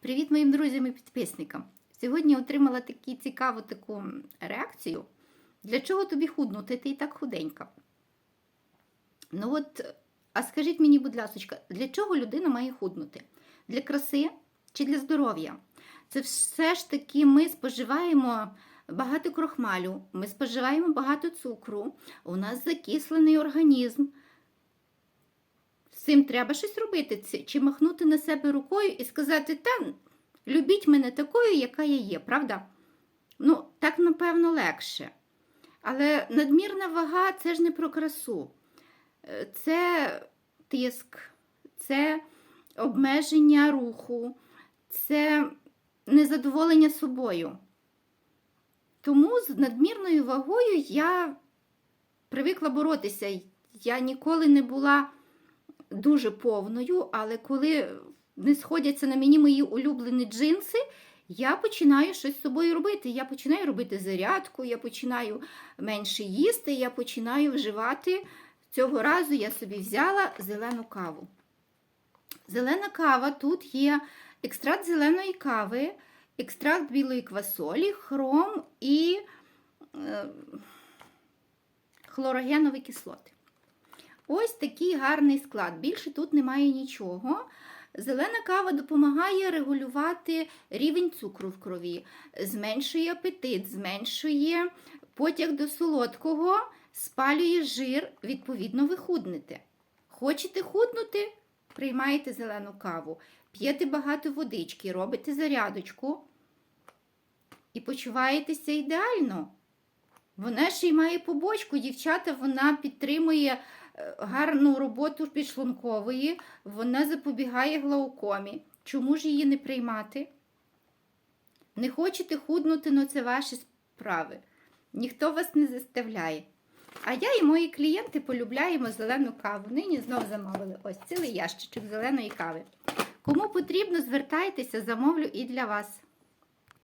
Привіт моїм друзям і підписникам! Сьогодні отримала таку цікаву таку реакцію. Для чого тобі худнути? Ти і так худенька. Ну от, а скажіть мені, будь ласка, для чого людина має худнути? Для краси чи для здоров'я? Це все ж таки ми споживаємо багато крохмалю, ми споживаємо багато цукру, у нас закислений організм. Цим треба щось робити, чи махнути на себе рукою і сказати, та любіть мене такою, яка я є, правда? Ну, так, напевно, легше. Але надмірна вага це ж не про красу. Е, Це тиск, це обмеження руху, це незадоволення собою. Тому з надмірною вагою я привикла боротися. Я ніколи не була дуже повною, але коли не сходяться на мені мої улюблені джинси, я починаю щось з собою робити. Я починаю робити зарядку, я починаю менше їсти, я починаю вживати. Цього разу я собі взяла зелену каву. Зелена кава тут є екстракт зеленої кави, екстракт білої квасолі, хром і е, хлорогенові кислоти. Ось такий гарний склад. Більше тут немає нічого. Зелена кава допомагає регулювати рівень цукру в крові, зменшує апетит, зменшує потяг до солодкого, спалює жир, відповідно, ви худнете. Хочете худнути? Приймаєте зелену каву, п'єте багато водички, робите зарядочку і почуваєтеся ідеально. Вона ще й має побочку, дівчата, вона підтримує е, гарну роботу підшлункової, вона запобігає глаукомі. Чому ж її не приймати? Не хочете худнути, ну це ваші справи. Ніхто вас не заставляє. А я і мої клієнти полюбляємо зелену каву. Нині знов замовили ось цілий ящичок зеленої кави. Кому потрібно, звертайтеся, замовлю і для вас.